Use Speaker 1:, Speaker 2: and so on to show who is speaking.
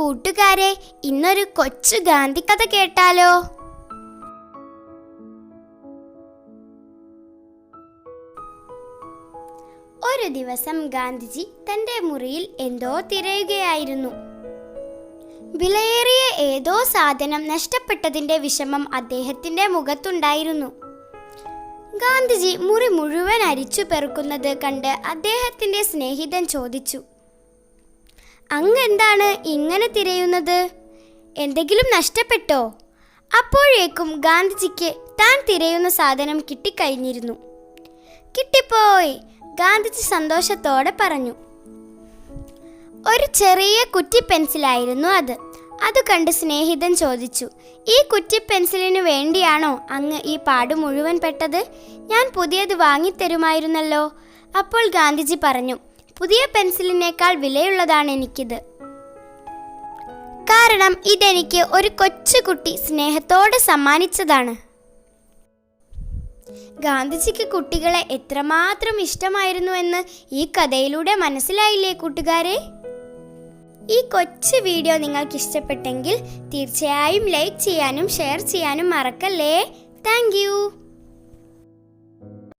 Speaker 1: കൂട്ടുകാരെ ഇന്നൊരു കൊച്ചു ഗാന്ധി കഥ കേട്ടാലോ? ഒരു ദിവസം ഗാന്ധിജി തന്റെ മുറിയിൽ എന്തോ തിരയുകയായിരുന്നു. വിലയേറിയ ഏതോ സാധനം നഷ്ടപ്പെട്ടതിന്റെ വിഷമം അദ്ദേഹത്തിന്റെ മുഖത്തുണ്ടായിരുന്നു. ഗാന്ധിജി മുറി മുഴുവൻ അരിച്ചു പെറുക്കുന്നത് കണ്ട് അദ്ദേഹത്തിന്റെ സ്നേഹിതൻ ചോദിച്ചു അങ്ങെന്താണ് ഇങ്ങനെ തിരയുന്നത്? എന്തെങ്കിലും നഷ്ടപ്പെട്ടോ? അപ്പോഴേക്കും ഗാന്ധിജിക്ക് താൻ തിരയുന്ന സാധനം കിട്ടിക്കഴിഞ്ഞിരുന്നു. കിട്ടിപ്പോയി ഗാന്ധിജി സന്തോഷത്തോടെ പറഞ്ഞു. ഒരു ചെറിയ കുറ്റി പെൻസിലായിരുന്നു അത്. അത് കണ്ട് സ്നേഹിതൻ ചോദിച്ചു ഈ കുറ്റി പെൻസിലിന് വേണ്ടിയാണോ അങ്ങ് ഈ പാട് മുഴുവൻ പെട്ടത്? ഞാൻ പുതിയത് വാങ്ങിത്തരുമായിരുന്നല്ലോ. അപ്പോൾ ഗാന്ധിജി പറഞ്ഞു പുതിയ പെൻസിലിനേക്കാൾ വിലയുള്ളതാണ് എനിക്കിത്. കാരണം ഇതെനിക്ക് ഒരു കൊച്ചുകുട്ടി സ്നേഹത്തോടെ സമ്മാനിച്ചതാണ്. ഗാന്ധിജിക്ക് കുട്ടികളെ എത്രമാത്രം ഇഷ്ടമായിരുന്നു എന്ന് ഈ കഥയിലൂടെ മനസ്സിലായില്ലേ കൂട്ടുകാരെ? ഈ കൊച്ചു വീഡിയോ നിങ്ങൾക്ക് ഇഷ്ടപ്പെട്ടെങ്കിൽ തീർച്ചയായും ലൈക്ക് ചെയ്യാനും ഷെയർ ചെയ്യാനും മറക്കല്ലേ? താങ്ക്